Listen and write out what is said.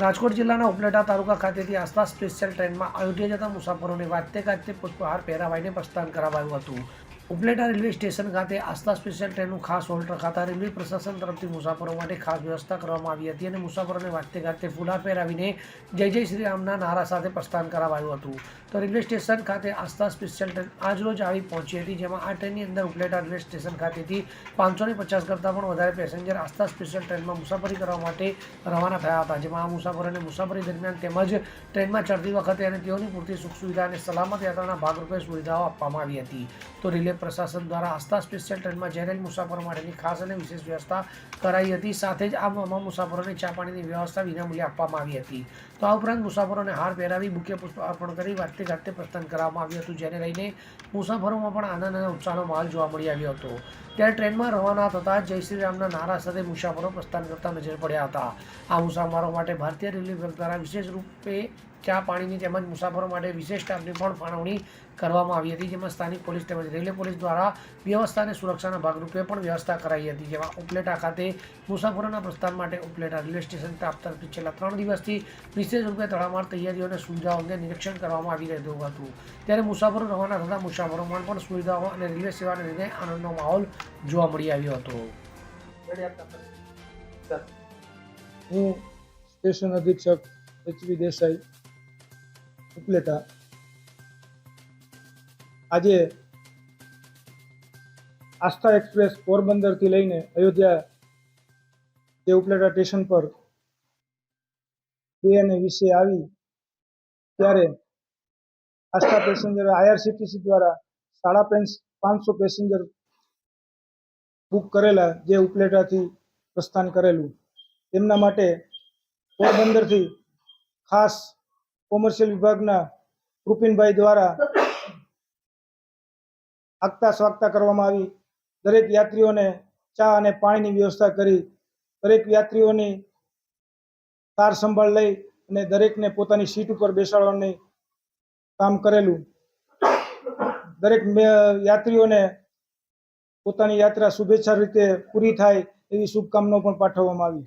રાજકોટ જિલ્લાના ઉપલેટા તાલુકા ખાતેથી આસ્થા સ્પેશિયલ ટ્રેનમાં અયોધ્યા જતા મુસાફરોને વાજતે ગાજતે પુષ્પહાર પહેરાવાઈને પ્રસ્થાન કરાવાયું હતું. ઉપલેટા રેલવે સ્ટેશન ખાતે આસ્થા સ્પેશિયલ ટ્રેનનું ખાસ હોલ્ડ રખાતા રેલવે પ્રશાસન તરફથી મુસાફરો માટે ખાસ વ્યવસ્થા કરવામાં આવી હતી અને મુસાફરોને વાતે ગાજતે ફૂલા પહેરાવીને જય જય શ્રી રામના નારા સાથે પ્રસ્થાન કરાવાયું હતું. તો રેલવે સ્ટેશન ખાતે આસ્થા સ્પેશિયલ ટ્રેન આજરોજ આવી પહોંચી હતી, જેમાં આ ટ્રેનની અંદર ઉપલેટા રેલવે સ્ટેશન ખાતેથી પાંચસો ને પચાસ કરતાં પણ વધારે પેસેન્જર આસ્થા સ્પેશિયલ ટ્રેનમાં મુસાફરી કરવા માટે રવાના થયા હતા. જેમાં આ મુસાફરોને મુસાફરી દરમિયાન તેમજ ટ્રેનમાં ચડતી વખતે અને તેઓની પૂરતી સુખ સુવિધા અને સલામત યાત્રાના ભાગરૂપે સુવિધાઓ આપવામાં આવી હતી. તો રેલવે પ્રશાસન દ્વારા આસ્થા સ્પેશિયલ ટ્રેનમાં જઈ રહેલ મુસાફરો માટેની ખાસ અને વિશેષ વ્યવસ્થા કરાઈ હતી. સાથે જ આ તમામ મુસાફરોને ચા પાણીની વ્યવસ્થા વિનામૂલ્યે આપવામાં આવી હતી. તો આ ઉપરાંત મુસાફરોને હાર પહેરાવી બુકે પુષ્પ અર્પણ કરી વાજતે ગાજતે પ્રસ્થાન કરવામાં આવ્યું હતું, જેને લઈને મુસાફરોમાં પણ આનંદ અને ઉત્સાહનો માહોલ જોવા મળી આવ્યો હતો. ત્યારે ટ્રેનમાં રવાના થતાં જય શ્રી રામના નારા સાથે મુસાફરો પ્રસ્થાન કરતા નજર પડ્યા હતા. આ મુસાફરો માટે ભારતીય રેલવે દ્વારા વિશેષ રૂપે ચા પાણીની તેમજ મુસાફરો માટે વિશેષ સ્ટાફની પણ ફાળવણી કરવામાં આવી હતી, જેમાં સ્થાનિક પોલીસ તેમજ રેલવે પોલીસ દ્વારા વ્યવસ્થા અને સુરક્ષાના ભાગરૂપે પણ વ્યવસ્થા કરાઈ હતી, જેમાં ઉપલેટા ખાતે મુસાફરોના પ્રસ્થાન માટે ઉપલેટા રેલવે સ્ટેશન સ્ટાફ છેલ્લા ત્રણ દિવસથી વિશેષ રૂપે તડામાર તૈયારીઓ અને સુવિધાઓ અંગે નિરીક્ષણ કરવામાં આવી રહ્યું હતું. ત્યારે મુસાફરો રવાના થતા મુસાફરોમાં પણ સુવિધાઓ અને રેલવે સેવાને લીધે આનંદનો માહોલ જોવા મળી આવ્યો હતો. હું સ્ટેશન અધિક્ષક એચવી દેસાઈ ઉપલેટા. આજે આસ્થા એક્સપ્રેસ પોરબંદરથી લઈને અયોધ્યા તે ઉપલેટા સ્ટેશન પર બે અને વિશે આવી, ત્યારે આસ્થા પેસેન્જર આઈઆરસીટીસી દ્વારા સાડા પાંચ, પાંચસો પેસેન્જર બુક કરેલા જે ઉપલેટાથી પ્રસ્થાન કરેલું. તેમના માટે પોરબંદરથી ખાસ કોમર્શિયલ વિભાગના કૃપિનભાઈ દ્વારા આગતા સ્વાગતા કરવામાં આવી. દરેક યાત્રીઓને ચા અને પાણીની વ્યવસ્થા કરી. દરેક યાત્રીઓની કાર સંભાળ લઈ અને દરેકને પોતાની સીટ ઉપર બેસાડવાની કામ કરેલું. દરેક યાત્રીઓને પોતાની યાત્રા શુભેચ્છા રીતે પૂરી થાય એવી શુભકામનાઓ પણ પાઠવવામાં આવી.